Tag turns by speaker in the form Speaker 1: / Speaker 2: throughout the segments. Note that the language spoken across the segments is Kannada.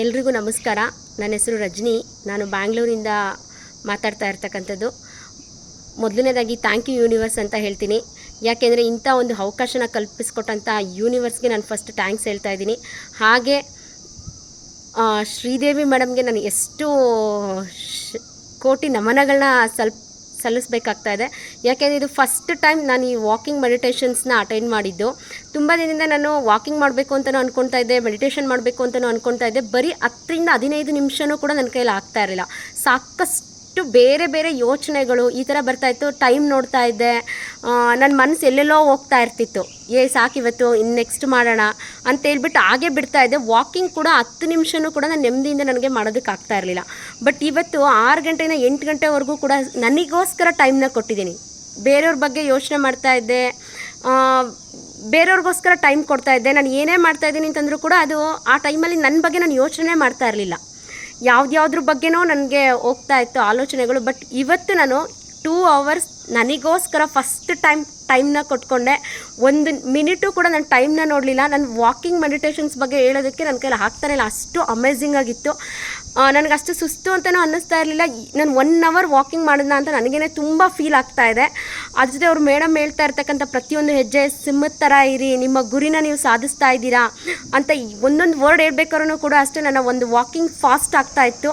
Speaker 1: ಎಲ್ರಿಗೂ ನಮಸ್ಕಾರ. ನನ್ನ ಹೆಸರು ರಜನಿ. ನಾನು ಬ್ಯಾಂಗ್ಳೂರಿಂದ ಮಾತಾಡ್ತಾ ಇರ್ತಕ್ಕಂಥದ್ದು. ಮೊದಲನೇದಾಗಿ ಥ್ಯಾಂಕ್ ಯು ಯೂನಿವರ್ಸ್ ಅಂತ ಹೇಳ್ತೀನಿ. ಯಾಕೆಂದರೆ ಇಂಥ ಒಂದು ಅವಕಾಶನ ಕಲ್ಪಿಸ್ಕೊಟ್ಟಂಥ ಯೂನಿವರ್ಸ್ಗೆ ನಾನು ಫಸ್ಟ್ ಥ್ಯಾಂಕ್ಸ್ ಹೇಳ್ತಾ ಇದ್ದೀನಿ. ಹಾಗೆ ಶ್ರೀದೇವಿ ಮೇಡಮ್ಗೆ ನಾನು ಎಷ್ಟು ಕೋಟಿ ನಮನಗಳನ್ನ ಸಲ್, ಸಲ್ಲಿಸ್ಬೇಕಾಗ್ತಾ ಇದೆ. ಯಾಕೆಂದರೆ ಇದು ಫಸ್ಟ್ ಟೈಮ್ ನಾನು ಈ ವಾಕಿಂಗ್ ಮೆಡಿಟೇಷನ್ಸ್ನ ಅಟೆಂಡ್ ಮಾಡಿದ್ದು. ತುಂಬ ದಿನದಿಂದ ನಾನು ವಾಕಿಂಗ್ ಮಾಡಬೇಕು ಅಂತಲೂ ಅಂದ್ಕೊಳ್ತಾ ಇದ್ದೆ ಮೆಡಿಟೇಷನ್ ಮಾಡಬೇಕು ಅಂತಲೂ ಅಂದ್ಕೊಳ್ತಾ ಇದ್ದೆ. ಬರೀ ಹತ್ತರಿಂದ ಹದಿನೈದು ನಿಮಿಷನೂ ಕೂಡ ನನ್ನ ಕೈಯಲ್ಲಿ ಆಗ್ತಾ ಇರಲಿಲ್ಲ. ಸಾಕಷ್ಟು ಬೇರೆ ಬೇರೆ ಯೋಚನೆಗಳು ಈ ಥರ ಬರ್ತಾ ಇತ್ತು. ಟೈಮ್ ನೋಡ್ತಾ ಇದ್ದೆ. ನನ್ನ ಮನಸ್ಸು ಎಲ್ಲೆಲ್ಲೋ ಹೋಗ್ತಾ ಇರ್ತಿತ್ತು. ಏ ಸಾಕಿವತ್ತು ಇನ್ನು ನೆಕ್ಸ್ಟ್ ಮಾಡೋಣ ಅಂತ ಹೇಳ್ಬಿಟ್ಟು ಹಾಗೆ ಬಿಡ್ತಾ ಇದ್ದೆ. ವಾಕಿಂಗ್ ಕೂಡ ಹತ್ತು ನಿಮಿಷನೂ ಕೂಡ ನಾನು ನೆಮ್ಮದಿಯಿಂದ ನನಗೆ ಮಾಡೋದಕ್ಕೆ ಆಗ್ತಾ ಇರಲಿಲ್ಲ. ಬಟ್ ಇವತ್ತು ಆರು ಗಂಟೆಯಿಂದ ಎಂಟು ಗಂಟೆವರೆಗೂ ಕೂಡ ನನಗೋಸ್ಕರ ಟೈಮ್ನ ಕೊಟ್ಟಿದ್ದೀನಿ. ಬೇರೆಯವ್ರ ಬಗ್ಗೆ ಯೋಚನೆ ಮಾಡ್ತಾ ಇದ್ದೆ. ಬೇರೆಯವ್ರಿಗೋಸ್ಕರ ಟೈಮ್ ಕೊಡ್ತಾ ಇದ್ದೆ. ನಾನು ಏನೇ ಮಾಡ್ತಾ ಇದ್ದೀನಿ ಅಂತಂದರೂ ಕೂಡ ಅದು ಆ ಟೈಮಲ್ಲಿ ನನ್ನ ಬಗ್ಗೆ ನಾನು ಯೋಚನೆ ಮಾಡ್ತಾ ಇರಲಿಲ್ಲ. ಯಾವ್ದ್ಯಾವ್ದ್ರ ಬಗ್ಗೆನೋ ನನಗೆ ಹೋಗ್ತಾ ಇತ್ತು ಆಲೋಚನೆಗಳು ಬಟ್ ಇವತ್ತು ನಾನು ಟೂ ಅವರ್ಸ್ ನನಗೋಸ್ಕರ ಫಸ್ಟ್ ಟೈಮ್ ಟೈಮ್ನ ಕೊಟ್ಕೊಂಡೆ. ಒಂದು ಮಿನಿಟು ಕೂಡ ನಾನು ಟೈಮ್ನ ನೋಡಲಿಲ್ಲ. ನಾನು ವಾಕಿಂಗ್ ಮೆಡಿಟೇಷನ್ಸ್ ಬಗ್ಗೆ ಹೇಳೋದಕ್ಕೆ ನನ್ನ ಕೈಲಿ ಆಗ್ತಾನೆ ಇಲ್ಲ. ಅಷ್ಟು ಅಮೇಝಿಂಗ್ ಆಗಿತ್ತು. ನನಗೆ ಅಷ್ಟು ಸುಸ್ತು ಅಂತಲೂ ಅನ್ನಿಸ್ತಾ ಇರಲಿಲ್ಲ. ನಾನು ಒನ್ ಅವರ್ ವಾಕಿಂಗ್ ಮಾಡಿದ್ನ ಅಂತ ನನಗೇನೆ ತುಂಬ ಫೀಲ್ ಆಗ್ತಾ ಇದೆ. ಅದ್ರ ಜೊತೆ ಅವ್ರು ಮೇಡಮ್ ಹೇಳ್ತಾ ಇರ್ತಕ್ಕಂಥ ಪ್ರತಿಯೊಂದು ಹೆಜ್ಜೆ ಸಿಂಹದ ಥರ ಇರಿ, ನಿಮ್ಮ ಗುರಿನ ನೀವು ಸಾಧಿಸ್ತಾ ಇದ್ದೀರಾ? ಅಂತ ಒಂದೊಂದು ವರ್ಡ್ ಹೇಳ್ಬೇಕಾದ್ರೂ ಕೂಡ ಅಷ್ಟೇ ನನ್ನ ಒಂದು ವಾಕಿಂಗ್ ಫಾಸ್ಟ್ ಆಗ್ತಾ ಇತ್ತು.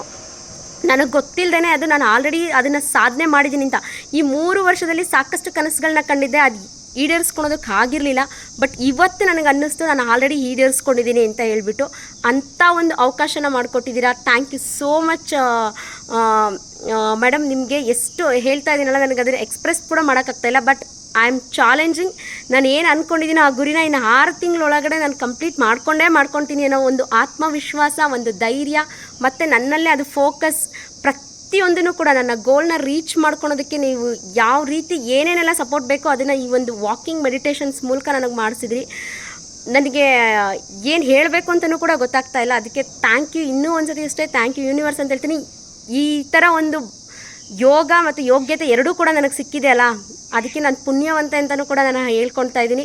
Speaker 1: ನನಗೆ ಗೊತ್ತಿಲ್ಲದೇ ಅದು ನಾನು ಆಲ್ರೆಡಿ ಅದನ್ನು ಸಾಧನೆ ಮಾಡಿದ್ದೀನಿ ಅಂತ. ಈ ಮೂರು ವರ್ಷದಲ್ಲಿ ಸಾಕಷ್ಟು ಕನಸುಗಳನ್ನ ಕಂಡಿದ್ದೆ. ಅದು ಈಡೇರಿಸ್ಕೊಳೋದಕ್ಕೆ ಆಗಿರಲಿಲ್ಲ. ಬಟ್ ಇವತ್ತು ನನಗೆ ಅನ್ನಿಸ್ತು, ನಾನು ಆಲ್ರೆಡಿ ಈಡೇರಿಸ್ಕೊಂಡಿದ್ದೀನಿ ಅಂತ ಹೇಳ್ಬಿಟ್ಟು ಅಂಥ ಒಂದು ಅವಕಾಶನ ಮಾಡಿಕೊಟ್ಟಿದ್ದೀರಾ. Thank you so much madam ನಿಮಗೆ ಎಷ್ಟು ಹೇಳ್ತಾ ಇದ್ದೀನಲ್ಲ, ನನಗೆ ಅದನ್ನು ಎಕ್ಸ್ಪ್ರೆಸ್ ಕೂಡ ಮಾಡೋಕ್ಕಾಗ್ತಾಯಿಲ್ಲ ಬಟ್ ಐ ಆಮ್ ಚಾಲೆಂಜಿಂಗ್ ನಾನು ಏನು ಅಂದ್ಕೊಂಡಿದ್ದೀನೋ ಆ ಗುರಿನ ಇನ್ನು ಆರು ತಿಂಗಳೊಳಗಡೆ ನಾನು ಕಂಪ್ಲೀಟ್ ಮಾಡಿಕೊಂಡೇ ಮಾಡ್ಕೊತೀನಿ ಅನ್ನೋ ಒಂದು ಆತ್ಮವಿಶ್ವಾಸ, ಒಂದು ಧೈರ್ಯ, ಮತ್ತು ನನ್ನಲ್ಲೇ ಅದು ಫೋಕಸ್ ಪ್ರತಿಯೊಂದನ್ನು ಕೂಡ ನನ್ನ ಗೋಲ್ನ ರೀಚ್ ಮಾಡ್ಕೊಳೋದಕ್ಕೆ ನೀವು ಯಾವ ರೀತಿ ಏನೇನೆಲ್ಲ ಸಪೋರ್ಟ್ ಬೇಕೋ ಅದನ್ನು ಈ ಒಂದು ವಾಕಿಂಗ್ ಮೆಡಿಟೇಷನ್ಸ್ ಮೂಲಕ ನನಗೆ ಮಾಡಿಸಿದ್ರಿ. ನನಗೆ, ಏನು ಹೇಳಬೇಕು ಅಂತಲೂ ಕೂಡ ಗೊತ್ತಾಗ್ತಾ ಇಲ್ಲ. ಅದಕ್ಕೆ ಥ್ಯಾಂಕ್ ಯು ಇನ್ನೂ ಒಂದ್ಸತಿ ಅಷ್ಟೇ ಥ್ಯಾಂಕ್ ಯು ಯೂನಿವರ್ಸ್ ಅಂತ ಹೇಳ್ತೀನಿ. ಈ ಥರ ಒಂದು ಯೋಗ ಮತ್ತು ಯೋಗ್ಯತೆ ಎರಡೂ ಕೂಡ ನನಗೆ ಸಿಕ್ಕಿದೆ ಅಲ್ಲ. ಅದಕ್ಕೆ ನಾನು ಪುಣ್ಯವಂತ ಅಂತಲೂ ಕೂಡ ನಾನು ಹೇಳ್ಕೊಳ್ತಾ ಇದ್ದೀನಿ.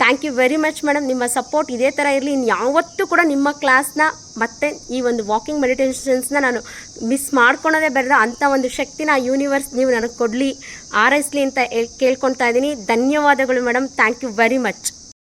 Speaker 1: Thank you very much madam ನಿಮ್ಮ ಸಪೋರ್ಟ್ ಇದೇ ಥರ ಇರಲಿ. ಇನ್ನು ಯಾವತ್ತೂ ಕೂಡ ನಿಮ್ಮ ಕ್ಲಾಸ್ನ ಮತ್ತು ಈ ಒಂದು ವಾಕಿಂಗ್ ಮೆಡಿಟೇಷನ್ಸ್ನ ನಾನು ಮಿಸ್ ಮಾಡ್ಕೊಳೋದೇ ಬೇರೆ ಅಂಥ ಒಂದು ಶಕ್ತಿನ ಯೂನಿವರ್ಸ್ ನೀವು ನನಗೆ ಕೊಡಲಿ. ಆರೈಸಲಿ ಅಂತ ಕೇಳ್ಕೊಳ್ತಾ ಇದ್ದೀನಿ. ಧನ್ಯವಾದಗಳು madam thank you very much